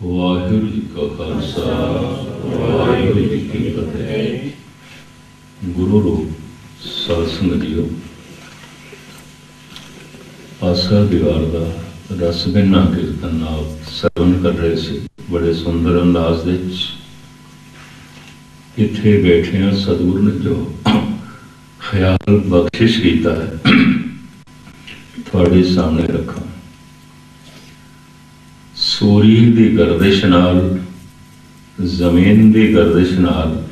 ਵਾਹਿਗੁਰੂ ਜੀ ਕਾ ਖਾਲਸਾ, ਵਾਹਿਗੁਰੂ ਜੀ ਕੀ ਫਤਿਹ। ਗੁਰੂ ਰੂਪ ਸਾਧ ਸੰਗਤ ਜੀਓ ਆਸਾ ਦੀਵਾਰ ਦਾ ਰਸ ਬਿਨਾ ਕੀਰਤਨ ਨਾਲ ਸਰਵਨ ਕਰ ਰਹੇ ਸੀ ਬੜੇ ਸੁੰਦਰ ਅੰਦਾਜ਼ ਦੇ ਵਿੱਚ। ਇੱਥੇ ਬੈਠੇ ਆ ਸਤਿਗੁਰੂ ਨੇ ਜੋ ਖਿਆਲ ਬਖਸ਼ਿਸ਼ ਕੀਤਾ ਹੈ, ਤੁਹਾਡੇ ਸਾਹਮਣੇ ਰੱਖਾਂ। ਸੂਰਜ ਦੀ ਗਰਦਿਸ਼ ਨਾਲ, ਜ਼ਮੀਨ ਦੀ ਗਰਦਿਸ਼ ਨਾਲ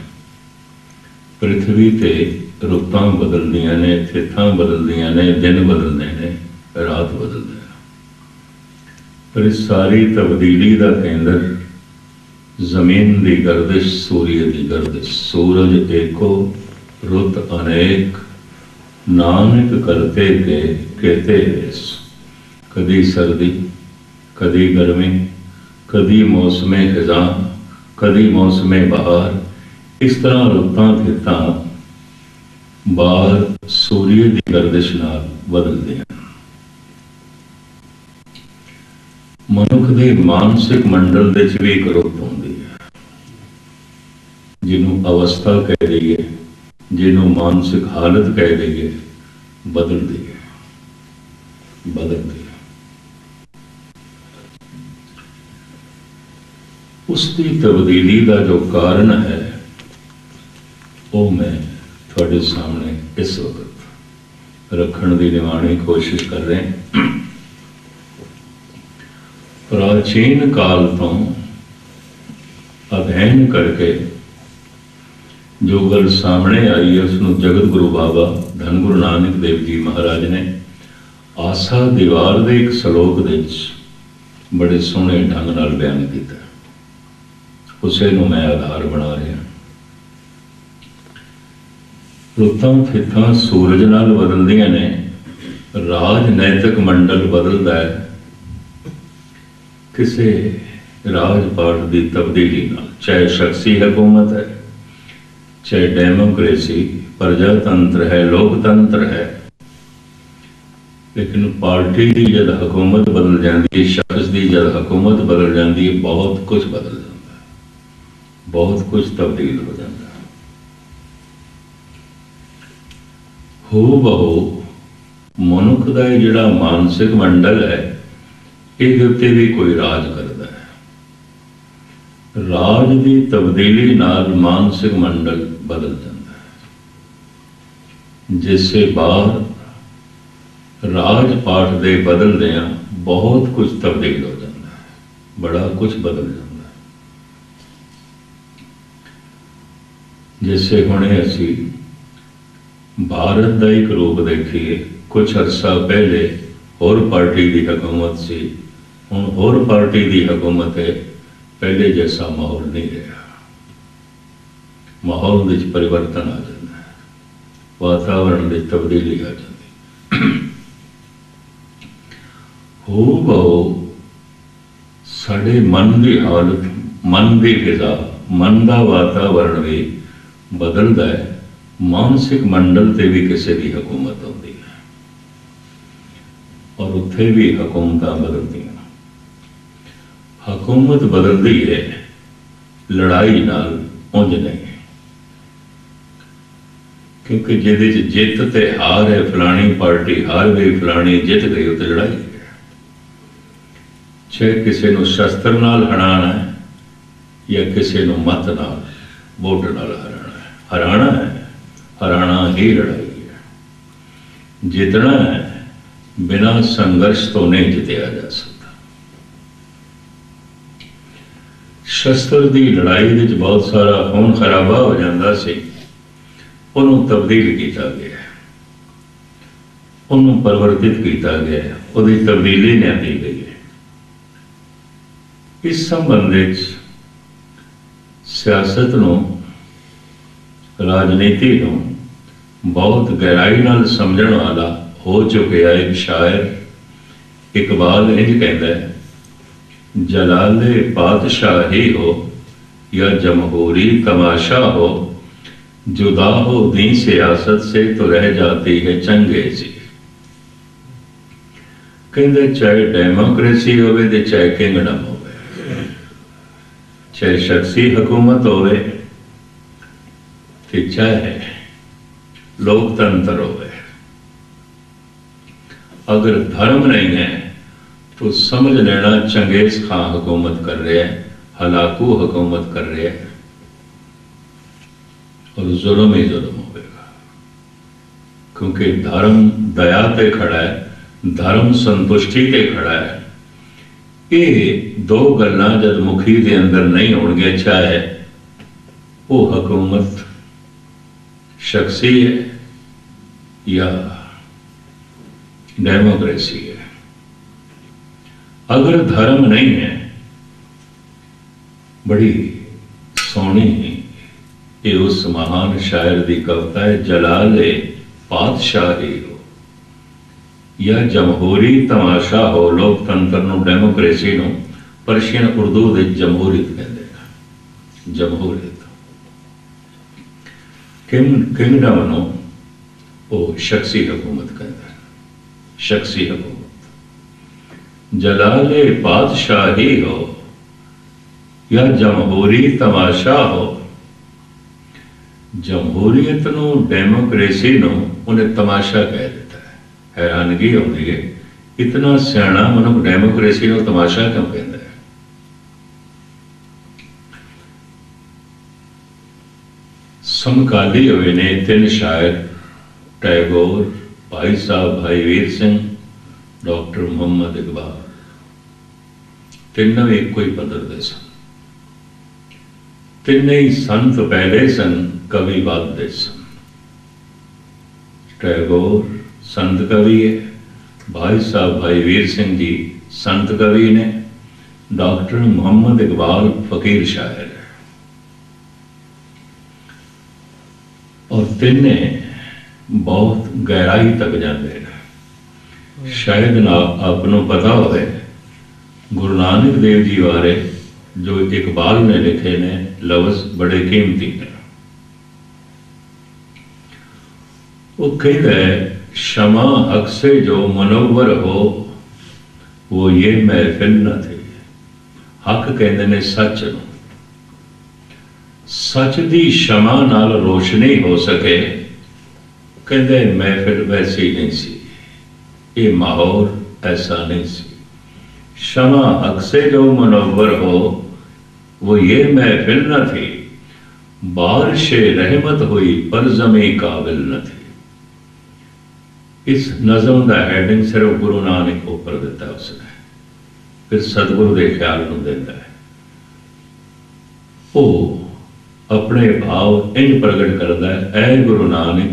ਪ੍ਰithvi ਤੇ ਰੁੱਤਾਂ ਬਦਲਦੀਆਂ ਨੇ ਥਿੱਤਾਂ ਬਦਲਦੀਆਂ ਨੇ, ਦਿਨ ਬਦਲਦੇ ਨੇ, ਰਾਤ ਬਦਲਦੇ ਨੇ। ਪਰ ਇਸ ਸਾਰੀ ਤਬਦੀਲੀ ਦਾ ਕੇਂਦਰ ਜ਼ਮੀਨ ਦੀ ਗਰਦਿਸ਼ ਸੂਰਜ ਦੀ ਗਰਦਿਸ਼, ਸੂਰਜ ਏਕੋ, ਰੁੱਤ ਅਨੇਕ, ਨਾਨਕ ਕਰਤੇ ਕੇ, ਕਹਤੇ ਕਦੀ ਸਰਦੀ ਕਦੀ ਗਰਮੀ, ਕਦੀ ਮੌਸਮੇ ਖਜ਼ਾਂ ਕਦੀ ਮੌਸਮੇ ਬਹਾਰ, ਇਸ ਤਰ੍ਹਾਂ ਰੁੱਤਾਂ ਥਿੱਤਾਂ ਬਾਹਰ ਸੂਰਜ ਦੀ ਗਰਦਿਸ਼ ਨਾਲ ਬਦਲਦੇ ਹਨ। ਮਨੁੱਖ ਦੇ ਮਾਨਸਿਕ ਮੰਡਲ ਦੇ ਵਿੱਚ ਵੀ ਇੱਕ ਰੁੱਤ ਹੁੰਦੀ ਹੈ, ਜਿਹਨੂੰ ਅਵਸਥਾ ਕਹਿ ਦਈਏ, ਜਿਹਨੂੰ ਮਾਨਸਿਕ ਹਾਲਤ ਕਹਿ ਦਈਏ, ਬਦਲਦੀ ਹੈ, ਬਦਲਦੀ ਉਸ ਦੀ ਤਬਦੀਲੀ ਦਾ ਜੋ ਕਾਰਨ ਹੈ, ਉਹ ਮੈਂ ਤੁਹਾਡੇ ਸਾਹਮਣੇ ਇਸ ਵਕਤ ਰੱਖਣ ਦੀ ਨਿਵਾਣੀ ਕੋਸ਼ਿਸ਼ ਕਰ ਰਿਹਾ ਪ੍ਰਾਚੀਨ ਕਾਲ ਤੋਂ ਅਧਿਐਨ ਕਰਕੇ ਜੋ ਗੱਲ ਸਾਹਮਣੇ ਆਈ ਹੈ ਉਸ ਨੂੰ ਜਗਤ ਗੁਰੂ ਬਾਬਾ ਧੰਨ ਗੁਰੂ ਨਾਨਕ ਦੇਵ ਜੀ ਮਹਾਰਾਜ ਨੇ ਆਸਾ ਦੀਵਾਰ ਦੇ ਇੱਕ ਸ਼ਲੋਕ ਦੇ ਵਿੱਚ ਬੜੇ ਸੋਹਣੇ ਢੰਗ ਨਾਲ ਬਿਆਨ ਕੀਤਾ। ਉਸੇ ਨੂੰ ਮੈਂ ਆਧਾਰ ਬਣਾ ਰਿਹਾ। ਰੁੱਤਾਂ ਫਿੱਤਾਂ ਸੂਰਜ ਨਾਲ ਬਦਲਦੀਆਂ ਨੇ ਰਾਜਨੈਤਿਕ ਮੰਡਲ ਬਦਲਦਾ ਹੈ। ਕਿਸੇ ਰਾਜਪਾਟ ਦੀ ਤਬਦੀਲੀ ਨਾਲ, ਚਾਹੇ ਸ਼ਖਸੀ ਹਕੂਮਤ ਹੈ, ਚਾਹੇ ਡੈਮੋਕ੍ਰੇਸੀ, ਪ੍ਰਜਾਤੰਤਰ ਹੈ, ਲੋਕਤੰਤਰ ਹੈ। ਲੇਕਿਨ ਪਾਰਟੀ ਦੀ ਜਦ ਹਕੂਮਤ ਬਦਲ ਜਾਂਦੀ ਹੈ, ਸ਼ਖਸ ਦੀ ਜਦ ਹਕੂਮਤ ਬਦਲ ਜਾਂਦੀ ਹੈ, ਬਹੁਤ ਕੁਝ ਬਦਲ ਬਹੁਤ ਕੁਝ ਤਬਦੀਲ ਹੋ ਜਾਂਦਾ। ਹੈ ਹੋ ਬਹੁ ਮਨੁੱਖ ਦਾ ਇਹ ਜਿਹੜਾ ਮਾਨਸਿਕ ਮੰਡਲ ਹੈ ਇਹਦੇ ਉੱਤੇ ਵੀ ਕੋਈ ਰਾਜ ਕਰਦਾ ਹੈ। ਰਾਜ ਦੀ ਤਬਦੀਲੀ ਨਾਲ ਮਾਨਸਿਕ ਮੰਡਲ ਬਦਲ ਜਾਂਦਾ ਹੈ। ਜਿਸੇ ਬਾਹਰ ਰਾਜ ਪਾਠ ਦੇ ਬਦਲਦਿਆਂ ਬਹੁਤ ਕੁਝ ਤਬਦੀਲ ਹੋ ਜਾਂਦਾ ਹੈ। ਬੜਾ ਕੁਝ ਬਦਲ ਜਾਂਦਾ ਹੈ ਜਿਸੇ ਹੁਣੇ ਅਸੀਂ ਭਾਰਤ ਦਾ ਇੱਕ ਰੂਪ ਦੇਖੀਏ ਕੁਝ ਅਰਸਾ ਪਹਿਲੇ ਹੋਰ ਪਾਰਟੀ ਦੀ ਹਕੂਮਤ ਸੀ, ਹੁਣ ਹੋਰ ਪਾਰਟੀ ਦੀ ਹਕੂਮਤ ਹੈ, ਪਹਿਲੇ ਜੈਸਾ ਮਾਹੌਲ ਨਹੀਂ ਰਿਹਾ। ਮਾਹੌਲ ਵਿੱਚ ਪਰਿਵਰਤਨ ਆ ਜਾਂਦਾ ਹੈ, ਵਾਤਾਵਰਣ ਵਿੱਚ ਤਬਦੀਲੀ ਆ ਜਾਂਦੀ ਹੋ। ਬਹੁ ਸਾਡੇ ਮਨ ਦੀ ਹਾਲਤ, ਮਨ ਦੀ ਫਿਜ਼ਾ ਮਨ ਦਾ ਵਾਤਾਵਰਣ ਵੀ ਬਦਲਦਾ ਹੈ, ਮਾਨਸਿਕ ਮੰਡਲ ਤੇ ਵੀ ਕਿਸੇ ਦੀ ਹਕੂਮਤ ਹੁੰਦੀ ਹੈ। ਔਰ ਉੱਥੇ ਵੀ ਹਕੂਮਤਾਂ ਬਦਲਦੀਆਂ ਹਕੂਮਤ ਬਦਲਦੀ ਹੈ, ਲੜਾਈ ਨਾਲ ਉਂਝ ਨਹੀਂ। ਕਿਉਂਕਿ ਜਿਹਦੇ ਚ ਜਿੱਤ ਤੇ ਹਾਰ ਹੈ, ਫਲਾਣੀ ਪਾਰਟੀ ਹਾਰ ਗਈ, ਫਲਾਣੀ ਜਿੱਤ ਗਈ, ਉਹ ਤੇ ਲੜਾਈ ਹੈ। ਚਾਹੇ ਕਿਸੇ ਨੂੰ ਸ਼ਸਤਰ ਨਾਲ ਹਰਾਣਾ ਹੈ, ਜਾਂ ਕਿਸੇ ਨੂੰ ਮਤ ਨਾਲ, ਵੋਟ ਨਾਲ ਹਰਾਣਾ ਹੈ, ਹਰਾਣਾ ਹੀ ਲੜਾਈ ਹੈ। ਜਿੱਤਣਾ ਹੈ ਬਿਨਾਂ ਸੰਘਰਸ਼ ਤੋਂ ਨਹੀਂ ਜਿੱਤਿਆ ਜਾ ਸਕਦਾ। ਸ਼ਸਤਰ ਦੀ ਲੜਾਈ ਵਿੱਚ ਬਹੁਤ ਸਾਰਾ ਖੂਨ ਖਰਾਬਾ ਹੋ ਜਾਂਦਾ ਸੀ। ਉਹਨੂੰ ਤਬਦੀਲ ਕੀਤਾ ਗਿਆ ਉਹਨੂੰ ਪਰਿਵਰਤਿਤ ਕੀਤਾ ਗਿਆ ਉਹਦੀ ਤਬਦੀਲੀ ਲਿਆਂਦੀ ਗਈ ਹੈ। ਇਸ ਸੰਬੰਧ ਵਿੱਚ ਸਿਆਸਤ ਨੂੰ ਰਾਜਨੀਤੀ ਨੂੰ ਬਹੁਤ ਗਹਿਰਾਈ ਨਾਲ ਸਮਝਣ ਵਾਲਾ ਹੋ ਚੁੱਕਿਆ ਇੱਕ ਸ਼ਾਇਰ ਇਕਬਾਲ ਇੰਜ ਕਹਿੰਦਾ ਹੈ ਜਲਾਲੇ ਬਾਦਸ਼ਾਹੀ ਹੋ या जमहूरी तमाशा हो जुदा हो दी सियासत से तो रह जाती है चंगेजी ਕਹਿੰਦੇ ਚਾਹੇ ਡੈਮੋਕ੍ਰੇਸੀ ਹੋਵੇ ਤੇ ਚਾਹੇ ਕਿੰਗਡਮ ਹੋਵੇ ਚਾਹੇ ਸ਼ਖਸੀ ਹਕੂਮਤ ਹੋਵੇ ਤੇ ਚਾਹੇ ਲੋਕਤੰਤਰ ਹੋਵੇ अगर धर्म नहीं है तो समझ लेना चंगेज खां हुकूमत कर रहे हैं हलाकू हुकूमत कर रहे हैं और जुल्म ही जुल्म होगा क्योंकि धर्म दया ते खड़ा है धर्म संतुष्टि ते खड़ा है ਇਹ ਦੋ ਗੱਲਾਂ ਜਦ ਮੁਖੀ ਦੇ ਅੰਦਰ ਨਹੀਂ ਹੋਣਗੇ ਚਾਹੇ ਉਹ ਹਕੂਮਤ ਸ਼ਖਸੀ ਹੈ ਜਾਂ डेमोक्रेसी है अगर धर्म नहीं है बड़ी सोनी ये उस महान शायर की कविता है जलाले पातशाही हो या जमहूरी तमाशा हो लोकतंत्र ਨੂੰ ਡੈਮੋਕ੍ਰੇਸੀ ਨੂੰ ਪਰਸ਼ੀਅਨ ਉਰਦੂ ਦੇ ਜਮਹੂਰੀਅਤ ਕਹਿੰਦੇ ਨੇ ਜਮਹੂਰੀਅਤ ਕਿੰਗ ਕਿੰਗਡਮ ਨੂੰ ਉਹ ਸ਼ਖਸੀ ਹਕੂਮਤ ਕਹਿੰਦੇ शख्सी हुकूमत जलाले बादशाही हो या जमहूरी तमाशा हो ਜਮਹੂਰੀਅਤ ਨੂੰ ਡੈਮੋਕ੍ਰੇਸੀ ਨੂੰ ਉਹਨੇ ਤਮਾਸ਼ਾ ਕਹਿ ਦਿੱਤਾ ਹੈ ਹੈਰਾਨਗੀ ਆਉਂਦੀ ਹੈ ਇਤਨਾ ਸਿਆਣਾ ਮਨੁੱਖ ਡੈਮੋਕ੍ਰੇਸੀ ਨੂੰ ਤਮਾਸ਼ਾ ਕਿਉਂ ਕਹਿੰਦਾ ਹੈ ਸਮਕਾਲੀ ਹੋਏ ਨੇ ਤਿੰਨ ਸ਼ਾਇਰ ਟੈਗੋਰ ਭਾਈ ਸਾਹਿਬ ਭਾਈ ਵੀਰ ਸਿੰਘ ਡਾਕਟਰ ਮੁਹੰਮਦ ਇਕਬਾਲ ਤਿੰਨੋਂ ਇੱਕੋ ਹੀ ਪੱਧਰ ਦੇ ਸਨ ਤਿੰਨੇ ਹੀ ਸੰਤ ਪਹਿਲੇ ਸਨ ਕਵੀ ਵੱਧਦੇ ਸਨ ਟੈਗੋਰ ਸੰਤ ਕਵੀ ਹੈ ਭਾਈ ਸਾਹਿਬ ਭਾਈ ਵੀਰ ਸਿੰਘ ਜੀ ਸੰਤ ਕਵੀ ਨੇ ਡਾਕਟਰ ਮੁਹੰਮਦ ਇਕਬਾਲ ਫਕੀਰ ਸ਼ਾਇਰ ਹੈ ਔਰ ਤਿੰਨੇ ਬਹੁਤ ਗਹਿਰਾਈ ਤੱਕ ਜਾਂਦੇ ਨੇ। ਸ਼ਾਇਦ ਨਾ ਆਪ ਨੂੰ ਪਤਾ ਹੋਵੇ, ਗੁਰੂ ਨਾਨਕ ਦੇਵ ਜੀ ਬਾਰੇ ਜੋ ਇਕਬਾਲ ਨੇ ਲਿਖੇ ਨੇ, ਲਫ਼ਜ਼ ਬੜੇ ਕੀਮਤੀ ਨੇ। ਉਹ ਕਹਿੰਦਾ ਹੈ, ਸ਼ਮਾ ਅਕਸੇ ਜੋ ਮਨੋਵਰ ਹੋ, ਉਹ ਇਹ ਮਹਿਫਿਲ ਨਾ ਥੇ। ਹੱਕ ਕਹਿੰਦੇ ਨੇ ਸੱਚ ਨੂੰ। ਸੱਚ ਦੀ ਸ਼ਮਾ ਨਾਲ ਰੋਸ਼ਨੀ ਹੋ ਸਕੇ ਕਹਿੰਦੇ ਮਹਿਫਿਲ ਵੈਸੀ ਨਹੀਂ ਸੀ ਇਹ ਮਾਹੌਲ ਐਸਾ ਨਹੀਂ ਸੀ ਸ਼ਮਾ ਹਕ ਸੇ ਜੋ ਮਨੋਵਰ ਹੋ वो ये महफिल न थी बारिश रहमत हुई पर जमी काबिल न थी ਇਸ ਨਜ਼ਮ ਦਾ ਹੈਡਿੰਗ ਸਿਰਫ ਗੁਰੂ ਨਾਨਕ ਉੱਪਰ ਦਿੱਤਾ ਉਸਨੇ ਫਿਰ ਸਤਿਗੁਰੂ ਦੇ ਖਿਆਲ ਨੂੰ ਦਿੰਦਾ ਹੈ ਉਹ ਆਪਣੇ ਭਾਵ ਇੰਜ ਪ੍ਰਗਟ ਕਰਦਾ ਹੈ, ਐ ਗੁਰੂ ਨਾਨਕ,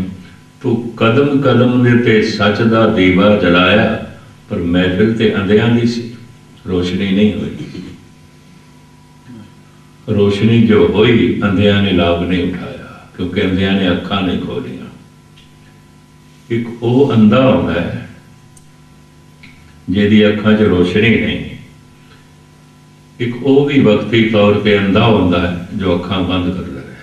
ਤੂੰ ਕਦਮ ਕਦਮ ਦੇ ਤੇ ਸੱਚ ਦਾ ਦੀਵਾ ਜਲਾਇਆ, ਪਰ ਮਹਿਫਿਲ ਤੇ ਅੰਧਿਆਂ ਦੀ ਸੀ, ਰੋਸ਼ਨੀ ਨਹੀਂ ਹੋਈ। ਰੋਸ਼ਨੀ ਜੋ ਹੋਈ, ਅੰਧਿਆਂ ਨੇ ਲਾਭ ਨਹੀਂ ਉਠਾਇਆ, ਕਿਉਂਕਿ ਅੰਧਿਆਂ ਨੇ ਅੱਖਾਂ ਨਹੀਂ ਖੋਲੀਆਂ। ਇੱਕ ਉਹ ਅੰਧਾ ਹੁੰਦਾ ਹੈ, ਜਿਹਦੀ ਅੱਖਾਂ 'ਚ ਰੋਸ਼ਨੀ ਨਹੀਂ ਇੱਕ ਉਹ ਵੀ ਵਕਤੀ ਤੌਰ ਤੇ ਅੰਦਾ ਹੁੰਦਾ ਹੈ, ਜੋ ਅੱਖਾਂ ਬੰਦ ਕਰ ਹੈ।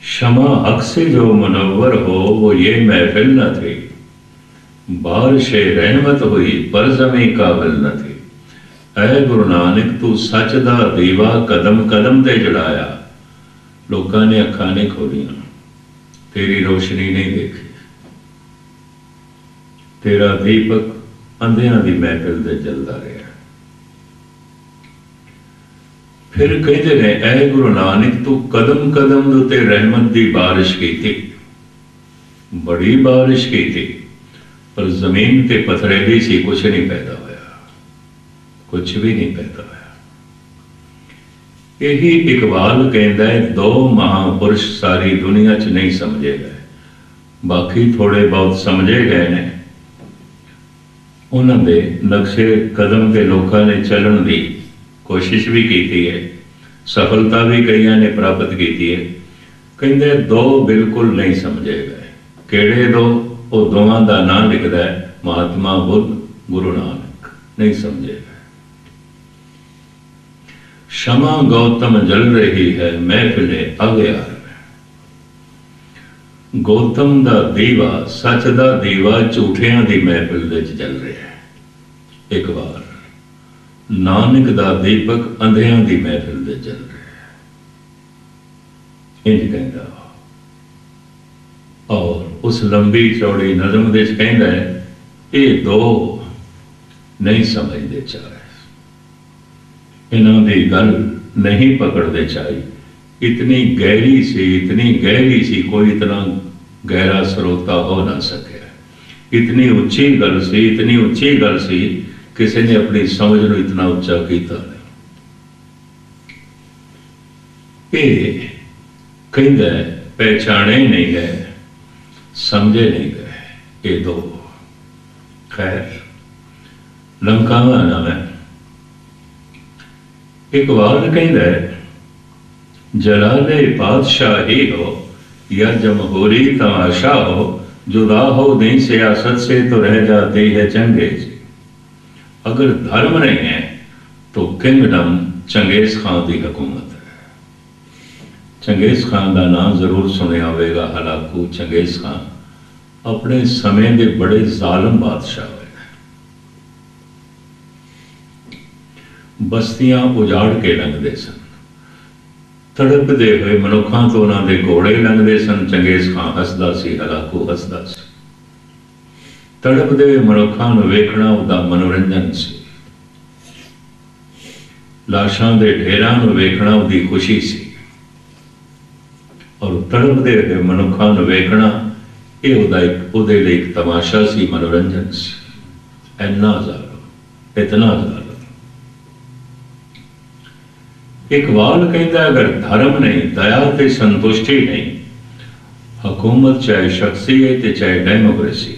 ਸ਼ਮਾ ਹਕ ਜੋ ਮਨਵਰ ਹੋ, ਉਹ ਇਹ ਮਹਿਫਿਲ ਨਾ ਥੀ। ਬਾਰਿਸ਼ ਰਹਿਮਤ ਹੋਈ, ਪਰ ਜ਼ਮੀਂ ਕਾਬਲ ਨਾ ਥੀ। ਐ ਗੁਰੂ ਨਾਨਕ, ਤੂੰ ਸੱਚ ਦਾ ਦੀਵਾ ਕਦਮ ਕਦਮ ਤੇ ਜੜਾਇਆ। ਲੋਕਾਂ ਨੇ ਅੱਖਾਂ ਨਹੀਂ ਖੋਲੀਆਂ। ਤੇਰੀ ਰੋਸ਼ਨੀ ਨਹੀਂ ਦੇਖੀ। ਤੇਰਾ ਦੀਪਕ ਅੰਧਿਆਂ ਦੀ ਮਹਿਫਿਲ ਤੇ ਜਲਦਾ ਰਿਹਾ। ਫਿਰ ਕਹਿੰਦੇ ਨੇ, ਐ ਗੁਰੂ ਨਾਨਕ, ਤੂੰ ਕਦਮ ਕਦਮ ਦੇ ਉੱਤੇ ਰਹਿਮਤ ਦੀ ਬਾਰਿਸ਼ ਕੀਤੀ। ਬੜੀ ਬਾਰਿਸ਼ ਕੀਤੀ, ਪਰ ਜ਼ਮੀਨ ਤੇ ਪਥਰੇ ਵੀ ਸੀ ਕੁਛ ਨਹੀਂ ਪੈਦਾ ਹੋਇਆ। ਕੁਛ ਵੀ ਨਹੀਂ ਪੈਦਾ ਹੋਇਆ। ਇਹੀ ਇਕਬਾਲ ਕਹਿੰਦਾ ਹੈ, ਦੋ ਮਹਾਪੁਰਸ਼ ਸਾਰੀ ਦੁਨੀਆ 'ਚ ਨਹੀਂ ਸਮਝੇ ਗਏ। ਬਾਕੀ ਥੋੜੇ ਬਹੁਤ ਸਮਝੇ ਗਏ ਨੇ। ਉਹਨਾਂ ਦੇ ਨਕਸ਼ੇ, ਕਦਮ ਤੇ ਲੋਕਾਂ ਨੇ ਚੱਲਣ ਦੀ ਕੋਸ਼ਿਸ਼ ਵੀ ਕੀਤੀ ਹੈ। ਸਫਲਤਾ ਵੀ ਕਈਆਂ ਨੇ ਪ੍ਰਾਪਤ ਕੀਤੀ ਹੈ। ਕਹਿੰਦੇ, ਦੋ ਬਿਲਕੁਲ ਨਹੀਂ ਸਮਝੇ ਗਏ। ਕਿਹੜੇ ਦੋ? ਉਹ ਦੋਵਾਂ ਦਾ ਨਾਂ ਲਿਖਦਾ ਮਹਾਤਮਾ ਬੁੱਧ, ਗੁਰੂ ਨਾਨਕ। ਨਹੀਂ ਸਮਝੇ ਗਏ। ਸ਼ਮਾ ਗੌਤਮ ਜਲ ਰਹੀ ਹੈ, ਮਹਿਫਿਲੇ ਅਗਿਆਰ ਗੌਤਮ ਦਾ ਦੀਵਾ, ਸੱਚ ਦਾ ਦੀਵਾ ਝੂਠਿਆਂ ਦੀ ਮਹਿਫਿਲ ਵਿੱਚ ਜਲ ਇੱਕ ਵਾਰ। ਨਾਨਕ ਦਾ ਦੀਪਕ ਅੰਧਿਆਂ ਦੀ ਮਹਿਫਿਲ ਦੇ ਚੱਲ ਰਿਹਾ ਇੰਜ ਕਹਿੰਦਾ, ਔਰ ਉਸ ਲੰਬੀ ਚੌੜੀ ਨਜ਼ਮ ਦੇ ਵਿੱਚ ਕਹਿੰਦਾ ਹੈ, ਇਹ ਦੋ ਨਹੀਂ ਸਮਝਦੇ ਚਾਹੇ। ਇਹਨਾਂ ਦੀ ਗੱਲ ਨਹੀਂ ਪਕੜਦੇ ਚਾਹੀ। ਇਤਨੀ ਗਹਿਰੀ ਸੀ, ਇਤਨੀ ਗਹਿਰੀ ਸੀ, ਕੋਈ ਇਤਨਾ ਗਹਿਰਾ ਸਰੋਤਾ ਹੋ ਨਾ ਸਕਿਆ। ਇਤਨੀ ਉੱਚੀ ਗੱਲ ਸੀ, ਇਤਨੀ ਉੱਚੀ ਗੱਲ ਸੀ ਕਿਸੇ ਨੇ ਆਪਣੀ ਸਮਝ ਨੂੰ ਇਤਨਾ ਉੱਚਾ ਕੀਤਾ ਨਹੀਂ ਇਹ ਕਹਿੰਦਾ ਹੈ, ਪਹਿਚਾਣੇ ਨਹੀਂ ਗਏ ਸਮਝੇ ਨਹੀਂ ਗਏ ਇਹ ਦੋ ਖੈਰ ਲੰਕਾਵਾ ਨਾਮ ਹੈ ਇੱਕ ਵਾਰ ਕਹਿੰਦਾ ਹੈ ਜਲਾਲੇ ਬਾਦਸ਼ਾਹੀ ਹੋ या जमहूरी तमाशा हो जुदा हो नहीं सियासत से तो रह जाती है चंगेज अगर धर्म नहीं है तो किंगडम चंगेज खान की हुकूमत है चंगेज खान का नाम जरूर सुनिया होगा हलाकू चंगेज खान अपने समय के बड़े जालम बादशाह हुए बस्तियां उजाड़ के लंघते सन ਤੜਪਦੇ ਹੋਏ ਮਨੁੱਖਾਂ ਤੋਂ ਉਹਨਾਂ ਦੇ ਘੋੜੇ ਲੰਘਦੇ ਸਨ ਚੰਗੇਜ਼ ਖਾਨ ਹੱਸਦਾ ਸੀ ਹਲਾਕੂ ਹੱਸਦਾ ਸੀ ਤੜਪਦੇ ਮਨੁੱਖਾਂ ਨੂੰ ਵੇਖਣਾ ਉਹਦਾ ਮਨੋਰੰਜਨ ਸੀ। ਲਾਸ਼ਾਂ ਦੇ ਢੇਰਾਂ ਨੂੰ ਵੇਖਣਾ ਉਹਦੀ ਖੁਸ਼ੀ ਸੀ। ਔਰ ਤੜਪਦੇ ਦੇ ਮਨੁੱਖਾਂ ਨੂੰ ਵੇਖਣਾ, ਇਹ ਉਹਦਾ ਇੱਕ, ਉਹਦੇ ਲਈ ਇੱਕ ਤਮਾਸ਼ਾ ਸੀ, ਮਨੋਰੰਜਨ ਸੀ। ਐਨਾ ਜ਼ਾਲਮ ਇਤਨਾ ਜ਼ਾਲਮ ਇਕਬਾਲ ਕਹਿੰਦਾ, ਅਗਰ ਧਰਮ ਨਹੀਂ, ਦਇਆ ਤੇ ਸੰਤੁਸ਼ਟੀ ਨਹੀਂ, ਹਕੂਮਤ ਚਾਹੇ ਸ਼ਖਸੀ ਹੈ ਤੇ ਚਾਹੇ ਡੈਮੋਕ੍ਰੇਸੀ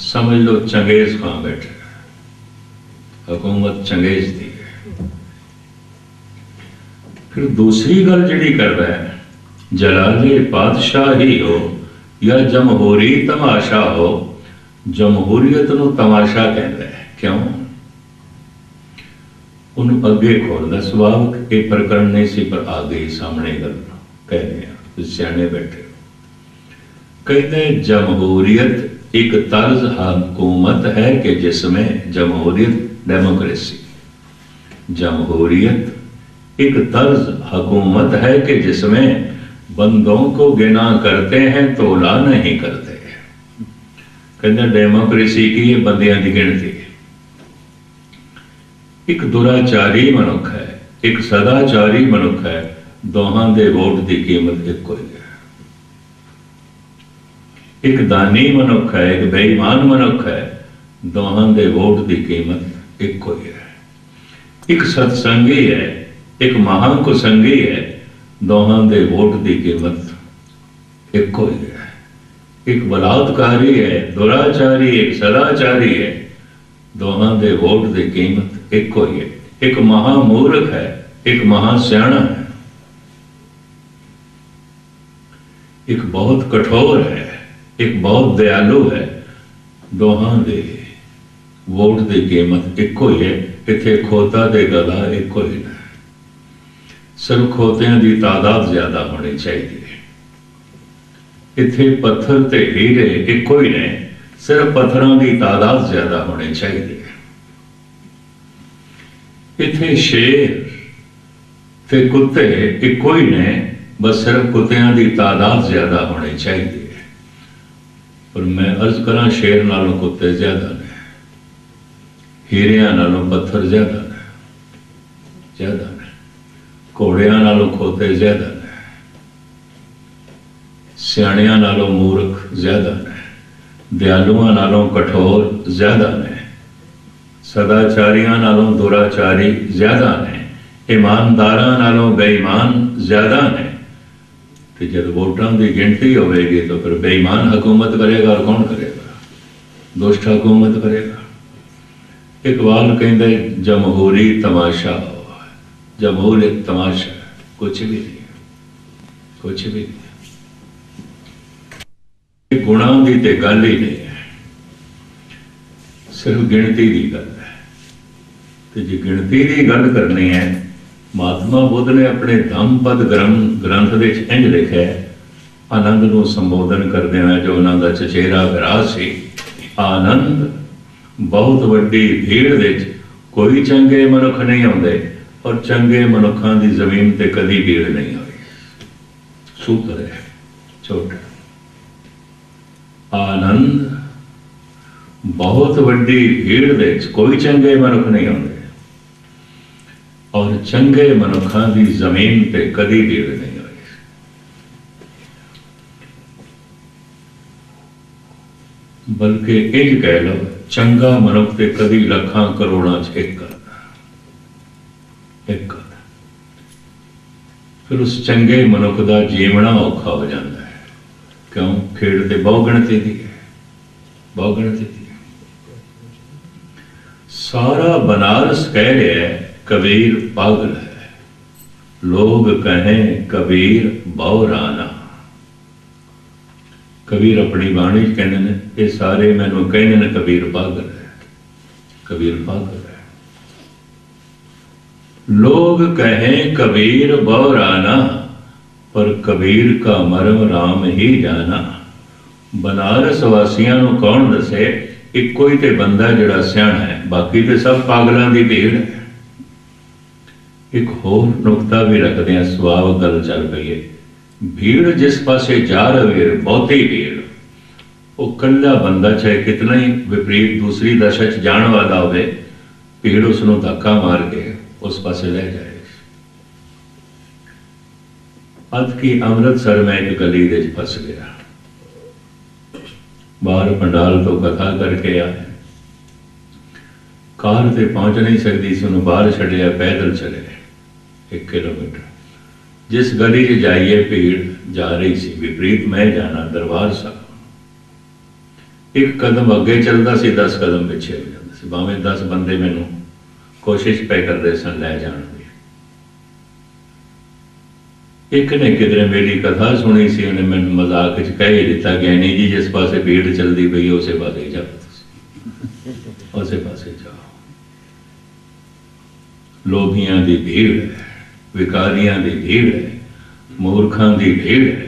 समझ लो चंगेज खां बैठे हुकूमत चंगेज दी है फिर दूसरी गल जी कर रहा है जलाले बादशाही हो या जमहूरी तमाशा हो जमहूरीयत ਨੂੰ ਤਮਾਸ਼ਾ ਕਹਿੰਦਾ ਹੈ ਕਿਉਂ ਉਹਨੂੰ ਅੱਗੇ ਖੋਲਦਾ ਸੁਭਾਵਕ ਇਹ ਪ੍ਰਕਰਨ ਨਹੀਂ ਸੀ ਪਰ ਆ ਗਈ ਸਾਹਮਣੇ ਗੱਲ ਕਹਿੰਦੇ ਆ ਤੁਸੀਂ ਸਿਆਣੇ ਬੈਠੇ कहते जमहूरियत एक तर्ज हुकूमत है कि जिसमें जमहूरियत डेमोक्रेसी जमहूरियत एक तर्ज हुकूमत है कि जिसमें बंदों को गिना करते हैं तोला नहीं करते कहते डेमोक्रेसी की ये बंदियां की गिनती ਇੱਕ ਦੁਰਾਚਾਰੀ ਮਨੁੱਖ ਹੈ ਇੱਕ ਸਦਾਚਾਰੀ ਮਨੁੱਖ ਹੈ ਦੋਹਾਂ ਦੇ ਵੋਟ ਦੀ ਕੀਮਤ ਇੱਕੋ ਹੀ ਹੈ ਇੱਕ ਦਾਨੀ ਮਨੁੱਖ ਹੈ, ਇੱਕ ਬੇਈਮਾਨ ਮਨੁੱਖ ਹੈ, ਦੋਹਾਂ ਦੇ ਵੋਟ ਦੀ ਕੀਮਤ ਇੱਕੋ ਹੀ ਹੈ। ਇੱਕ ਸਤਸੰਗੀ ਹੈ, ਇੱਕ ਮਹਾਨ ਕੁਸੰਗੀ ਹੈ, ਦੋਹਾਂ ਦੇ ਵੋਟ ਦੀ ਕੀਮਤ ਇੱਕੋ ਹੀ ਹੈ। ਇੱਕ ਬਲਾਤਕਾਰੀ ਹੈ, ਦੁਰਾਚਾਰੀ, ਇੱਕ ਸਦਾਚਾਰੀ ਹੈ, ਦੋਹਾਂ ਦੇ ਵੋਟ ਦੀ ਕੀਮਤ ਇੱਕੋ ਹੀ ਹੈ। ਇੱਕ ਮਹਾ ਮੂਰਖ ਹੈ, ਇੱਕ ਮਹਾ ਸਿਆਣਾ ਹੈ। ਇੱਕ ਬਹੁਤ ਕਠੋਰ ਹੈ ਇੱਕ ਬਹੁਤ ਦਿਆਲੂ ਹੈ। ਦੋਹਾਂ ਦੇ ਵੋਟ ਦੀ ਕੀਮਤ ਇੱਕੋ ਹੀ ਹੈ। ਇੱਥੇ ਖੋਤਾ ਤੇ ਗਲਾ ਇੱਕੋ ਹੀ ਹੈ। ਸਿਰਫ ਖੋਤਿਆਂ ਦੀ ਤਾਦਾਦ ਜ਼ਿਆਦਾ ਹੋਣੀ ਚਾਹੀਦੀ ਹੈ। ਇੱਥੇ ਪੱਥਰ ਤੇ ਹੀਰੇ ਇੱਕੋ ਹੀ ਨੇ। ਸਿਰਫ ਪੱਥਰਾਂ ਦੀ ਤਾਦਾਦ ਜ਼ਿਆਦਾ ਹੋਣੀ ਚਾਹੀਦੀ ਹੈ। ਇੱਥੇ ਸ਼ੇਰ ਤੇ ਕੁੱਤੇ ਇੱਕੋ ਹੀ ਨੇ, ਬਸ ਸਿਰਫ ਕੁੱਤਿਆਂ ਦੀ ਤਾਦਾਦ ਜ਼ਿਆਦਾ ਹੋਣੀ ਚਾਹੀਦੀ ਹੈ। ਪਰ ਮੈਂ ਅਰਜ਼ ਕਰਾਂ ਸ਼ੇਰ ਨਾਲੋਂ ਕੁੱਤੇ ਜ਼ਿਆਦਾ ਨੇ ਹੀਰਿਆਂ ਨਾਲੋਂ ਪੱਥਰ ਜ਼ਿਆਦਾ ਨੇ ਜ਼ਿਆਦਾ ਨੇ ਘੋੜਿਆਂ ਨਾਲੋਂ ਖੋਤੇ ਜ਼ਿਆਦਾ ਨੇ ਸਿਆਣਿਆਂ ਨਾਲੋਂ ਮੂਰਖ ਜ਼ਿਆਦਾ ਨੇ ਦਿਆਲੂਆਂ ਨਾਲੋਂ ਕਠੋਰ ਜ਼ਿਆਦਾ ਨੇ ਸਦਾਚਾਰੀਆਂ ਨਾਲੋਂ ਦੁਰਾਚਾਰੀ ਜ਼ਿਆਦਾ ਨੇ ਇਮਾਨਦਾਰਾਂ ਨਾਲੋਂ ਬੇਈਮਾਨ ਜ਼ਿਆਦਾ ਨੇ ਤੇ ਜਦ ਵੋਟਾਂ ਦੀ ਗਿਣਤੀ ਹੋਵੇਗੀ ਤਾਂ ਫਿਰ ਬੇਈਮਾਨ ਹਕੂਮਤ ਕਰੇਗਾ ਔਰ ਕੌਣ ਕਰੇਗਾ? ਦੁਸ਼ਟ ਹਕੂਮਤ ਕਰੇਗਾ। ਇਕਬਾਲ ਕਹਿੰਦਾ, ਜਮਹੂਰੀ ਤਮਾਸ਼ਾ ਜਮਹੂਰੀ ਤਮਾਸ਼ਾ ਕੁਝ ਵੀ ਨਹੀਂ ਕੁਝ ਵੀ ਨਹੀਂ ਗੁਣਾਂ ਦੀ ਤੇ ਗੱਲ ਹੀ ਨਹੀਂ ਹੈ। ਸਿਰਫ ਗਿਣਤੀ ਦੀ ਗੱਲ ਹੈ। ਤੇ ਜੇ ਗਿਣਤੀ ਦੀ ਗੱਲ ਕਰਨੀ ਹੈ ਮਹਾਤਮਾ ਬੁੱਧ ਨੇ ਆਪਣੇ ਧੰਮਪਦ ਗ੍ਰੰਥ ਗ੍ਰੰਥ ਦੇ ਵਿੱਚ ਇੰਜ ਲਿਖਿਆ ਆਨੰਦ ਨੂੰ ਸੰਬੋਧਨ ਕਰਦੇ ਹੋਏ ਜੋ ਉਹਨਾਂ ਦਾ ਚਚੇਰਾ ਵਿਰਾਜ ਸੀ, ਆਨੰਦ ਬਹੁਤ ਵੱਡੀ ਭੀੜ ਵਿੱਚ ਕੋਈ ਚੰਗੇ ਮਨੁੱਖ ਨਹੀਂ ਆਉਂਦੇ ਔਰ ਚੰਗੇ ਮਨੁੱਖਾਂ ਦੀ ਜ਼ਮੀਨ ਤੇ ਕਦੀ ਭੀੜ ਨਹੀਂ ਆਈ ਸੂਤਰ ਹੈ, ਛੋਟਾ। ਆਨੰਦ ਬਹੁਤ ਵੱਡੀ ਭੀੜ ਦੇ ਵਿੱਚ ਕੋਈ ਚੰਗੇ ਮਨੁੱਖ ਨਹੀਂ ਆਉਂਦੇ। ਔਰ ਚੰਗੇ ਮਨੁੱਖਾਂ ਦੀ ਜ਼ਮੀਨ ਤੇ ਕਦੀ ਭੀੜ ਨਹੀਂ ਆਈ ਬਲਕਿ ਇਹ ਕਹਿ ਲਓ ਚੰਗਾ ਮਨੁੱਖ ਤੇ ਕਦੀ ਲੱਖਾਂ ਕਰੋੜਾਂ ਚ ਇੱਕ ਕਰਦਾ ਇੱਕ ਕਰਦਾ ਫਿਰ ਉਸ ਚੰਗੇ ਮਨੁੱਖ ਦਾ ਜੀਵਣਾ ਔਖਾ ਹੋ ਜਾਂਦਾ ਹੈ ਕਿਉਂ ਖੇਡ ਤੇ ਬਹੁਗਿਣਤੀ ਦੀ ਹੈ ਬਹੁਗਣਤੀ ਦੀ ਹੈ ਸਾਰਾ ਬਨਾਰਸ ਕਹਿ ਰਿਹਾ ਹੈ ਕਬੀਰ ਪਾਗਲ ਹੈ। ਲੋਗ ਕਹੇ ਕਬੀਰ ਬਹੁ ਰਾਣਾ ਕਬੀਰ ਆਪਣੀ ਬਾਣੀ ਚ ਕਹਿੰਦੇ ਨੇ, ਇਹ ਸਾਰੇ ਮੈਨੂੰ ਕਹਿੰਦੇ ਨੇ ਕਬੀਰ ਪਾਗਲ ਹੈ। ਕਬੀਰ ਪਾਗਲ ਹੈ। ਲੋਗ ਕਹੇ ਕਬੀਰ ਬਹੁ ਰਾਣਾ ਪਰ ਕਬੀਰ ਕਾ ਮਰਮ ਰਾਮ ਹੀ ਜਾਣਾ ਬਨਾਰਸ ਵਾਸੀਆਂ ਨੂੰ ਕੌਣ ਦੱਸੇ? ਇੱਕੋ ਹੀ ਤੇ ਬੰਦਾ ਜਿਹੜਾ ਸਿਆਣਾ ਹੈ, ਬਾਕੀ ਤੇ ਸਭ ਪਾਗਲਾਂ ਦੀ ਭੀੜ ਹੈ। ਇੱਕ ਹੋਰ ਨੁਕਤਾ ਵੀ ਰੱਖਦੇ ਆ ਸਵਾਬ ਗੱਲ ਚੱਲ ਪਈ ਹੈ। ਭੀੜ ਜਿਸ ਪਾਸੇ ਜਾ ਰਹੀ ਹੈ ਬਹੁਤੀ ਭੀੜ। ਉਹ ਕੱਲਾ ਬੰਦਾ ਚਾਹੇ ਕਿਤਨਾ ਹੀ ਵਿਪਰੀਤ ਦੂਸਰੀ ਦਸ਼ਾ ਚ ਜਾਣ ਵਾਲਾ ਹੋਵੇ, ਭੀੜ ਉਸ ਨੂੰ ਧੱਕਾ ਮਾਰ ਕੇ ਉਸ ਪਾਸੇ ਲੈ ਜਾਏ। ਅੱਜ ਕੀ ਅੰਮ੍ਰਿਤਸਰ ਮੈਂ ਇੱਕ ਗਲੀ ਦੇ ਵਿੱਚ ਫਸ ਗਿਆ। ਬਾਹਰ ਪੰਡਾਲ ਤੋਂ ਕਥਾ ਕਰਕੇ ਆਇਆ। ਕਾਰ ਤੇ ਪਹੁੰਚ ਨਹੀਂ ਸਕਦੀ ਸੀ, ਉਹਨੂੰ ਬਾਹਰ ਛੱਡਿਆ, ਪੈਦਲ ਚਲੇ 1 ਕਿਲੋਮੀਟਰ। ਜਿਸ ਗਲੀ 'ਚ ਜਾਈਏ, ਭੀੜ ਜਾ ਰਹੀ ਸੀ। ਵਿਪਰੀਤ ਮੈਂ ਜਾਣਾ ਦਰਬਾਰ ਸਾਹਿਬ ਇੱਕ ਕਦਮ ਅੱਗੇ ਚੱਲਦਾ ਸੀ 10 ਕਦਮ ਪਿੱਛੇ ਹੋ ਜਾਂਦਾ ਸੀ। ਭਾਵੇਂ 10 ਬੰਦੇ ਮੈਨੂੰ ਕੋਸ਼ਿਸ਼ ਪੈ ਕਰਦੇ ਸਨ ਲੈ ਜਾਣ ਦੀ। ਇੱਕ ਨੇ ਕਿਧਰੇ ਮੇਰੀ ਕਥਾ ਸੁਣੀ ਸੀ, ਉਹਨੇ ਮੈਨੂੰ ਮਜ਼ਾਕ ਵਿੱਚ ਕਹਿ ਦਿੱਤਾ ਗਿਆਨੀ ਜੀ, ਜਿਸ ਪਾਸੇ ਭੀੜ ਚੱਲਦੀ ਪਈ, ਉਸੇ ਪਾਸੇ ਜਾਓ ਤੁਸੀਂ। ਉਸੇ ਪਾਸੇ ਜਾਓ। ਲੋਭੀਆਂ ਦੀ ਭੀੜ ਹੈ। ਵਿਕਾਰੀਆਂ ਦੀ ਭੀੜ ਹੈ, ਮੂਰਖਾਂ ਦੀ ਭੀੜ ਹੈ,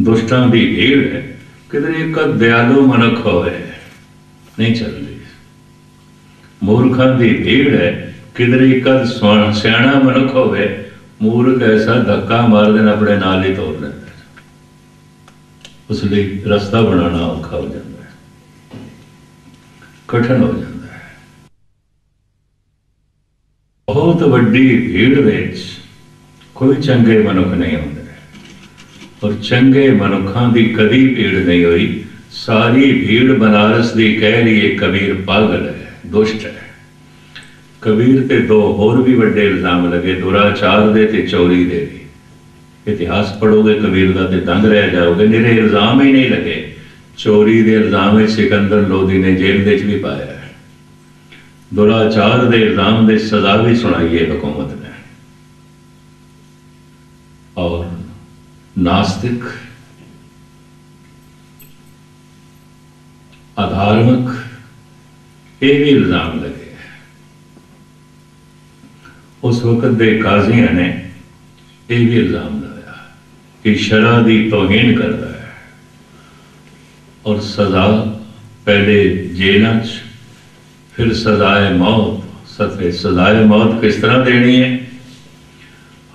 ਦੁਸ਼ਟਾਂ ਦੀ ਭੀੜ ਹੈ, ਕਿਧਰੇ ਇੱਕ ਦਿਆਲੂ ਮਨੁੱਖ ਹੋਵੇ, ਨਹੀਂ ਚੱਲਦੀ। ਮੂਰਖਾਂ ਦੀ ਭੀੜ ਹੈ, ਕਿਧਰੇ ਇੱਕ ਸਿਆਣਾ ਮਨੁੱਖ ਹੋਵੇ, ਮੂਰਖ ਐਸਾ ਧੱਕਾ ਮਾਰ ਦੇਣ, ਆਪਣੇ ਨਾਲ ਹੀ ਤੋਰ ਲੈਂਦਾ ਉਸ ਲਈ ਰਸਤਾ ਬਣਾਉਣਾ ਔਖਾ ਹੋ ਜਾਂਦਾ ਹੈ। ਕਠਿਨ ਹੋ ਜਾਂਦਾ ਹੈ ਬਹੁਤ ਵੱਡੀ ਭੀੜ ਵਿੱਚ ਕੋਈ ਚੰਗੇ ਮਨੁੱਖ ਨਹੀਂ ਹੁੰਦੇ। ਔਰ ਚੰਗੇ ਮਨੁੱਖਾਂ ਦੀ ਕਦੀ ਭੀੜ ਨਹੀਂ ਹੋਈ। ਸਾਰੀ ਭੀੜ ਬਨਾਰਸ ਦੀ ਕਹਿ ਰਹੀ ਹੈ ਕਬੀਰ ਪਾਗਲ ਹੈ, ਦੁਸ਼ਟ ਹੈ। ਕਬੀਰ ਤੇ ਦੋ ਹੋਰ ਵੀ ਵੱਡੇ ਇਲਜ਼ਾਮ ਲਗੇ, ਦੁਰਾਚਾਰ ਦੇ ਤੇ ਚੋਰੀ ਦੇ ਵੀ। ਇਤਿਹਾਸ ਪੜੋਗੇ ਕਬੀਰ ਦਾ ਤੇ ਦੰਗ ਰਹਿ ਜਾਓਗੇ। ਨਿਰੇ ਇਲਜ਼ਾਮ ਹੀ ਨਹੀਂ ਲਗੇ। ਚੋਰੀ ਦੇ ਇਲਜ਼ਾਮ ਵਿੱਚ ਸਿਕੰਦਰ ਲੋਧੀ ਨੇ ਜੇਲ੍ਹ ਦੇ ਵਿੱਚ ਵੀ ਪਾਇਆ। ਦੁਰਾਚਾਰ ਦੇ ਇਲਜ਼ਾਮ ਦੇ ਸਜ਼ਾ ਵੀ ਸੁਣਾਈ ਹੈ ਹਕੂਮਤ ਨੇ। ਔਰ ਨਾਸਤਿਕ, ਅਧਾਰਮਿਕ ਇਹ ਵੀ ਇਲਜ਼ਾਮ ਲਗੇ ਉਸ ਵਕਤ ਦੇ ਕਾਜ਼ੀਆਂ ਨੇ ਇਹ ਵੀ ਇਲਜ਼ਾਮ ਲਾਇਆ ਕਿ ਸ਼ਰਾ ਦੀ ਤੋਹੀਨ ਕਰਦਾ ਹੈ ਔਰ ਸਜ਼ਾ ਪਹਿਲੇ ਜੇਲ੍ਹਾਂ 'ਚ ਫਿਰ ਸਜ਼ਾਏ ਮੌਤ ਸਤੇ ਸਜ਼ਾਏ ਮੌਤ ਕਿਸ ਤਰ੍ਹਾਂ ਦੇਣੀ ਹੈ?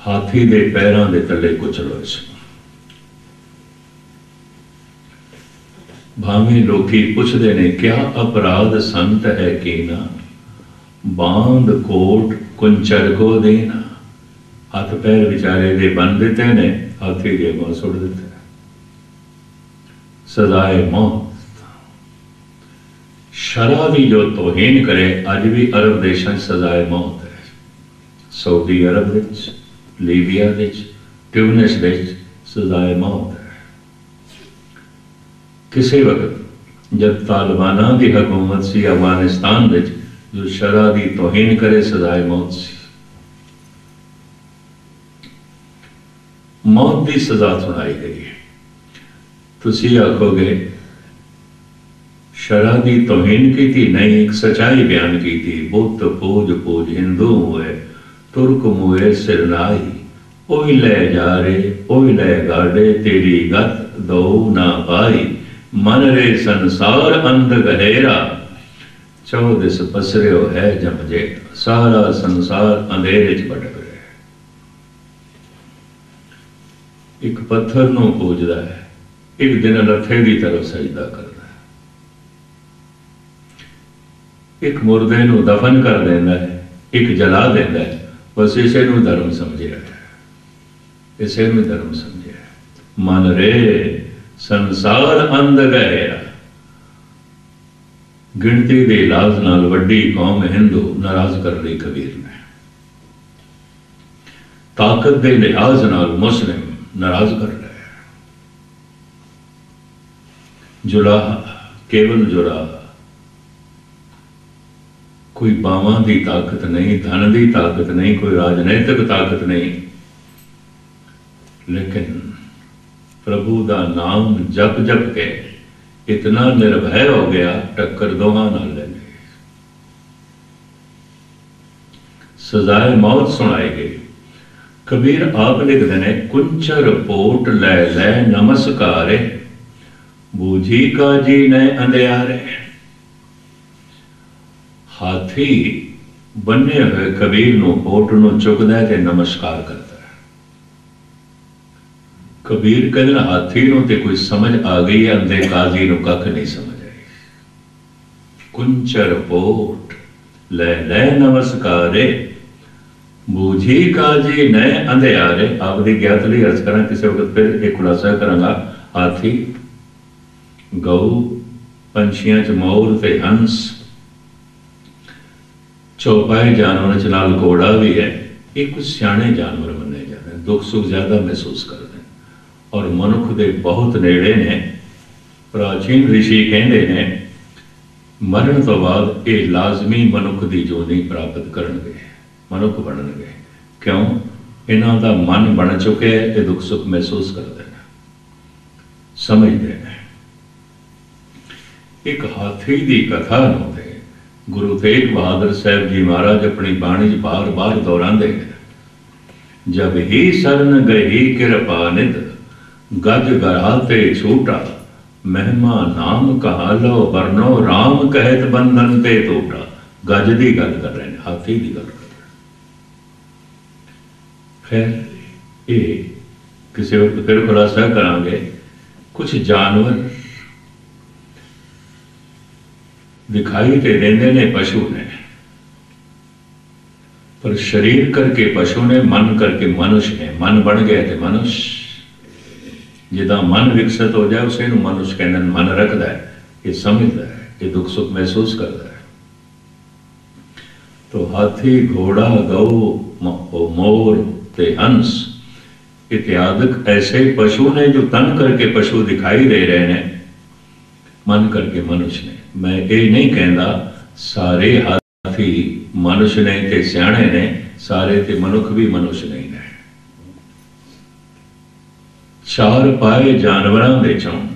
ਹਾਥੀ ਦੇ ਪੈਰਾਂ ਦੇ ਥੱਲੇ ਕੁਚਲੋ ਇਸ ਭਾਵੇਂ ਲੋਕੀ ਪੁੱਛਦੇ ਨੇ, ਕਿਆ ਅਪਰਾਧ ਸੰਤ ਹੈ ਕਿ ਨਾ ਬਾਂਦ ਕੋਟ ਕੁੰਚਰ ਕੋ ਦੇਣਾ? ਹੱਥ ਪੈਰ ਵਿਚਾਰੇ ਦੇ ਬੰਨ ਦਿੱਤੇ ਨੇ, ਹਾਥੀ ਦੇ ਮੋਹ ਸੁੱਟ ਦਿੱਤੇ। ਸਜ਼ਾਏ ਮੌਤ ਸ਼ਰਾ ਦੀ ਜੋ ਤੋਹੀਨ ਕਰੇ, ਅੱਜ ਵੀ ਅਰਬ ਦੇਸ਼ਾਂ 'ਚ ਸਜ਼ਾਏ ਮੌਤ ਹੈ। ਸਾਊਦੀ ਅਰਬ ਵਿੱਚ, ਲੀਬੀਆ ਵਿੱਚ, ਟਿਊਨਿਸ ਵਿੱਚ ਸਜ਼ਾਏ ਮੌਤ ਹੈ। ਕਿਸੇ ਵਕਤ ਜਦ ਤਾਲਿਬਾਨਾਂ ਦੀ ਹਕੂਮਤ ਸੀ, ਅਫਗਾਨਿਸਤਾਨ ਵਿੱਚ, ਜੋ ਸ਼ਰਾ ਦੀ ਤੋਹੀਨ ਕਰੇ, ਸਜ਼ਾਏ ਮੌਤ ਸੀ। ਮੌਤ ਦੀ ਸਜ਼ਾ ਸੁਣਾਈ ਗਈ ਹੈ ਤੁਸੀਂ ਆਖੋਗੇ ਸ਼ਰਾ ਦੀ ਤੋਹੀਨ ਕੀਤੀ ਨਹੀਂ, ਇੱਕ ਸਚਾਈ ਬਿਆਨ ਕੀਤੀ। ਬੁੱਤ ਪੂਜ ਪੂਜ ਹਿੰਦੂ ਹੋਏ, ਤੁਰਕ ਮੂਏ ਸਿਰਨਾਈ ਉਹੀ ਲੈ ਜਾ ਰੇ, ਉਹੀ ਲੈ ਗਾੜੇ ਤੇਰੀ ਗਤ ਦੋ ਨਾ ਪਾਈ ਮਨ ਰੇ ਸੰਸਾਰ ਅੰਧ ਗਹਿਰਾ ਚੌ ਦਿਸ ਪਸਰਿਓ ਸਾਰਾ ਸੰਸਾਰ ਅੰਧੇਰੇ 'ਚ ਭਟਕ ਰਿਹਾ ਹੈ। ਇੱਕ ਪੱਥਰ ਨੂੰ ਪੂਜਦਾ ਹੈ, ਇੱਕ ਦਿਨ ਲੱਥੇ ਦੀ ਤਰਫ ਸਜਦਾ ਕਰ ਹੈ ਇੱਕ ਮੁਰਦੇ ਨੂੰ ਦਫਨ ਕਰ ਦਿੰਦਾ ਹੈ, ਇੱਕ ਜਲਾ ਦਿੰਦਾ ਹੈ, ਬਸ ਇਸੇ ਨੂੰ ਧਰਮ ਸਮਝਿਆ ਇਸੇ ਨੂੰ ਧਰਮ ਸਮਝਿਆ ਮਨ ਰੇ, ਸੰਸਾਰ ਅੰਧ ਗਹਿਰਾ ਗਿਣਤੀ ਦੇ ਇਲਾਜ ਨਾਲ ਵੱਡੀ ਕੌਮ ਹਿੰਦੂ ਨਾਰਾਜ਼ ਕਰ ਲਈ ਕਬੀਰ ਨੇ। ਤਾਕਤ ਦੇ ਲਿਹਾਜ਼ ਨਾਲ ਮੁਸਲਿਮ ਨਾਰਾਜ਼ ਕਰ ਰਿਹਾ ਹੈ। ਜੁਲਾ ਕੇਵਲ ਜੁਲਾ ਕੋਈ ਬਾਵਾਂ ਦੀ ਤਾਕਤ ਨਹੀਂ, ਧਨ ਦੀ ਤਾਕਤ ਨਹੀਂ, ਕੋਈ ਰਾਜਨੀਤਿਕ ਤਾਕਤ ਨਹੀਂ। ਲੇਕਿਨ ਪ੍ਰਭੂ ਦਾ ਨਾਮ ਜਪ ਜਪ ਕੇ ਇਤਨਾ ਨਿਰਭੈ ਹੋ ਗਿਆ, ਟੱਕਰ ਦੋਹਾਂ ਨਾਲ ਲੈ ਗਏ ਸਜ਼ਾਏ ਮੌਤ ਸੁਣਾਈ ਗਈ। ਕਬੀਰ ਆਪ ਲਿਖਦੇ ਨੇ, ਕੁੰਚਰ ਰਿਪੋਰਟ ਲੈ ਲੈ ਨਮਸਕਾਰੇ, ਬੂਝੀ ਕਾ ਜੀ ਨੇ ਅੰਧਿਆਰੇ। ਹਾਥੀ ਬੰਨੇ ਹੋਏ ਕਬੀਰ ਨੂੰ ਪੋਟ ਨੂੰ ਚੁੱਕਦਾ ਤੇ ਨਮਸਕਾਰ ਕਰਦਾ ਕਬੀਰ ਕਹਿੰਦਾ ਹਾਥੀ ਨੂੰ ਤੇ ਕੋਈ ਸਮਝ ਆ ਗਈ ਹੈ ਅੰਦੇ ਕਾਜ਼ੀ ਨੂੰ ਕੱਖ ਨਹੀਂ ਸਮਝ ਆਈ। ਕੁੰਚਰ ਪੋਟ, ਲੈ ਲੈ ਨਮਸਕਾਰੇ, ਬੂਝੀ ਕਾਜੀ ਨੈ ਅੰਧਿਆਰੇ। ਆਪ ਦੀ ਗਿਆਤ ਲਈ ਅਰਜ਼ ਕਰਾਂ, ਕਿਸੇ ਵਕਤ ਫਿਰ ਇਹ ਖੁਲਾਸਾ ਕਰਾਂਗਾ। ਹਾਥੀ, ਗਊ, ਪੰਛੀਆਂ ਚ ਮੋਰ ਤੇ ਹੰਸ ਚੌਪਾਏ ਜਾਨਵਰ ਚ ਨਾਲ ਘੋੜਾ ਵੀ ਹੈ ਇਹ ਕੁਝ ਸਿਆਣੇ ਜਾਨਵਰ ਮੰਨੇ ਜਾਂਦੇ ਨੇ, ਦੁੱਖ ਸੁੱਖ ਜ਼ਿਆਦਾ ਮਹਿਸੂਸ ਕਰਦੇ ਨੇ। ਔਰ ਮਨੁੱਖ ਦੇ ਬਹੁਤ ਨੇੜੇ ਨੇ, ਪ੍ਰਾਚੀਨ ઋષਿ ਕਹਿੰਦੇ ਨੇ, ਮਰਨ ਤੋਂ ਬਾਅਦ ਇਹ ਲਾਜ਼ਮੀ ਮਨੁੱਖ ਦੀ ਜੋਨੀ ਪ੍ਰਾਪਤ ਕਰਨਗੇ, ਮਨੁੱਖ ਬਣਨਗੇ। ਕਿਉਂ? ਇਹਨਾਂ ਦਾ ਮਨ ਬਣ ਚੁੱਕਿਆ ਹੈ ਤੇ ਦੁੱਖ ਸੁੱਖ ਮਹਿਸੂਸ ਕਰਦੇ ਨੇ। ਸਮਝਦੇ ਨੇ। ਇੱਕ ਹਾਥੀ ਦੀ ਕਥਾ ਨੂੰ ਗੁਰੂ ਤੇਗ ਬਹਾਦਰ ਸਾਹਿਬ ਜੀ ਮਹਾਰਾਜ ਆਪਣੀ ਬਾਣੀ 'ਚ ਬਾਰ-ਬਾਰ ਦੁਹਰਾਉਂਦੇ ਨੇ। ਜਬ ਹੀ ਸਰਨ ਗਈ ਕਿਰਪਾ ਨਿਦ ਗਜ ਗਰਾ ਤੇ ਛੂਟਾ, ਮਹਿਮਾ ਨਾਮ ਕਹਾ ਲੋ ਵਰਨੋ RAM ਕਹਿਤ ਬੰਧਨ ਤੇ ਟੂਟਾ ਗਜ ਦੀ ਗੱਲ ਕਰ ਰਹੇ ਨੇ, ਹਾਥੀ ਦੀ ਗੱਲ ਕਰ ਰਹੇ ਫਿਰ ਇਹ ਕਿਸੇ ਵਕਤ ਫਿਰ ਖੁਲਾਸਾ ਕਰਾਂਗੇ। ਕੁਝ ਜਾਨਵਰ ਦਿਖਾਈ ਤੇ ਦਿੰਦੇ ਨੇ ਪਸ਼ੂ ਨੇ। ਪਰ ਸਰੀਰ ਕਰਕੇ ਪਸ਼ੂ ਨੇ, ਮਨ ਕਰਕੇ ਮਨੁਸ਼ ਨੇ। ਮਨ ਬਣ ਗਿਆ ਤੇ ਮਨੁਸ਼। ਜਿਹਦਾ ਮਨ ਵਿਕਸਿਤ ਹੋ ਜਾਏ, ਉਸੇ ਨੂੰ ਮਨੁਸ਼ ਕਹਿੰਦੇ ਮਨ ਰੱਖਦਾ ਹੈ, ਇਹ ਸਮਝਦਾ ਹੈ, ਇਹ ਦੁੱਖ ਸੁੱਖ ਮਹਿਸੂਸ ਕਰਦਾ ਹੈ। ਤੋ ਹਾਥੀ, ਘੋੜਾ, ਗਊ ਮੋਰ ਤੇ ਹੰਸ ਇਤਿਆਦਿਕ ਐਸੇ ਪਸ਼ੂ ਨੇ ਜੋ ਤਨ ਕਰਕੇ ਪਸ਼ੂ ਦਿਖਾਈ ਦੇ ਰਹੇ ਨੇ। ਮਨ ਕਰਕੇ ਮਨੁਸ਼ ਨੇ। ਮੈਂ ਇਹ ਨਹੀਂ ਕਹਿੰਦਾ, ਸਾਰੇ ਹਾਥੀ ਮਨੁਸ਼ ਨੇ ਤੇ ਸਿਆਣੇ ਨੇ, ਸਾਰੇ ਤੇ ਮਨੁੱਖ ਵੀ ਮਨੁਸ਼ ਨਹੀਂ ਨੇ। ਚਾਰ ਪਾਏ ਜਾਨਵਰਾਂ ਵਿੱਚੋਂ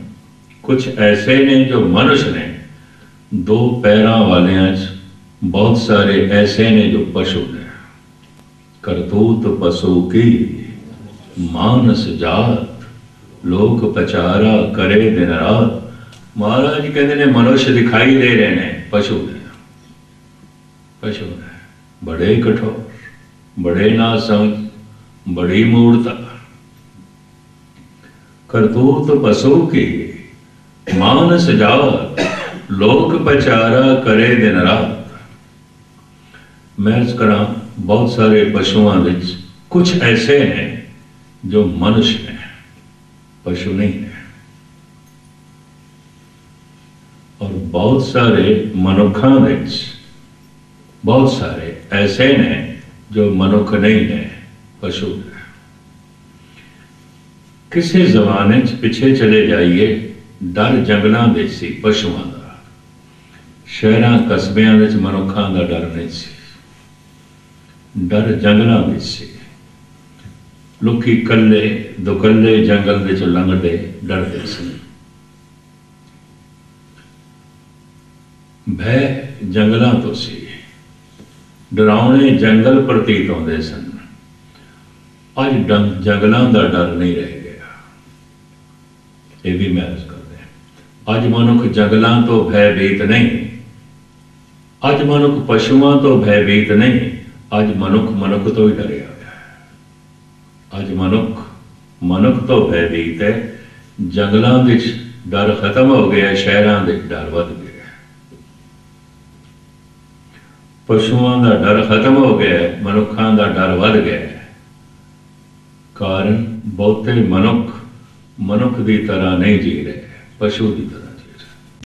ਕੁਝ ਐਸੇ ਨੇ ਜੋ ਮਨੁਸ਼ ਨੇ। ਦੋ ਪੈਰਾਂ ਵਾਲਿਆਂ 'ਚ ਬਹੁਤ ਸਾਰੇ ਐਸੇ ਨੇ ਜੋ ਪਸ਼ੂ ਨੇ। ਕਰਤੂਤ ਪਸ਼ੂ ਕੀ? ਮਾਨਸ ਜਾਤ। ਲੋਕ ਪਚਾਰਾ ਕਰੇ ਦਿਨ ਰਾਤ। ਮਹਾਰਾਜ ਕਹਿੰਦੇ ਨੇ ਮਨੁਸ਼ ਦਿਖਾਈ ਦੇ ਰਹੇ ਨੇ, ਪਸ਼ੂ ਨੇ। ਪਸ਼ੂ ਨੇ। ਬੜੇ ਕਠੋਰ, ਬੜੇ ਨਾ ਸਮਝ ਬੜੀ ਮੂਰਤਾ। ਕਰਤੂਤ ਪਸ਼ੂ ਕੀ? ਮਾਨਸ ਜਾਤ ਲੋਕ ਪਚਾਰਾ ਕਰੇ ਦਿਨ ਰਾਤ। ਮੈਂ ਕਰਾਂ ਬਹੁਤ ਸਾਰੇ ਪਸ਼ੂਆਂ ਵਿੱਚ ਕੁਝ ਐਸੇ ਨੇ ਜੋ ਮਨੁਸ਼ ਨੇ, ਪਸ਼ੂ ਨਹੀਂ ਨੇ। ਔਰ ਬਹੁਤ ਸਾਰੇ ਮਨੁੱਖਾਂ ਵਿੱਚ, ਬਹੁਤ ਸਾਰੇ ਐਸੇ ਨੇ ਜੋ ਮਨੁੱਖ ਨਹੀਂ ਨੇ, ਪਸ਼ੂ ਨੇ। ਕਿਸੇ ਜ਼ਮਾਨੇ 'ਚ ਪਿੱਛੇ ਚਲੇ ਜਾਈਏ, ਡਰ ਜੰਗਲਾਂ ਵਿੱਚ ਸੀ ਪਸ਼ੂਆਂ ਦਾ। ਸ਼ਹਿਰਾਂ, ਕਸਬਿਆਂ ਵਿੱਚ ਮਨੁੱਖਾਂ ਦਾ ਡਰ ਨਹੀਂ ਸੀ। ਡਰ ਜੰਗਲਾਂ ਵਿੱਚ ਸੀ। ਲੋਕੀ ਕੱਲੇ ਦੁਕੱਲੇ ਜੰਗਲ ਵਿੱਚ ਲੰਘਦੇ, ਡਰਦੇ ਸੀ। ਭੈ ਜੰਗਲਾਂ ਤੋਂ ਸੀ। ਡਰਾਉਣੇ ਜੰਗਲ ਪ੍ਰਤੀਤ ਹੁੰਦੇ ਸਨ। ਅੱਜ ਜੰਗਲਾਂ ਦਾ ਡਰ ਨਹੀਂ ਰਹਿ ਗਿਆ। ਇਹ ਵੀ ਮਹਿਸੂਸ ਕਰਦਾ ਅੱਜ ਮਨੁੱਖ ਜੰਗਲਾਂ ਤੋਂ ਭੈਭੀਤ ਨਹੀਂ। ਅੱਜ ਮਨੁੱਖ ਪਸ਼ੂਆਂ ਤੋਂ ਭੈਭੀਤ ਨਹੀਂ। ਅੱਜ ਮਨੁੱਖ ਮਨੁੱਖ ਤੋਂ ਹੀ ਡਰਿਆ ਹੋਇਆ ਹੈ। ਅੱਜ ਮਨੁੱਖ ਮਨੁੱਖ ਤੋਂ ਭੈਭੀਤ ਹੈ। ਜੰਗਲਾਂ ਵਿੱਚ ਡਰ ਖਤਮ ਹੋ ਗਿਆ, ਸ਼ਹਿਰਾਂ ਦੇ ਡਰ ਵੱਧ ਗਿਆ ਪਸ਼ੂਆਂ ਦਾ ਡਰ ਖਤਮ ਹੋ ਗਿਆ ਮਨੁੱਖਾਂ ਦਾ ਡਰ ਵੱਧ ਗਿਆ ਕਾਰਨ ਬਹੁਤੇ ਮਨੁੱਖ ਮਨੁੱਖ ਦੀ ਤਰ੍ਹਾਂ ਨਹੀਂ ਜੀ ਰਹੇ, ਪਸ਼ੂ ਦੀ ਤਰ੍ਹਾਂ।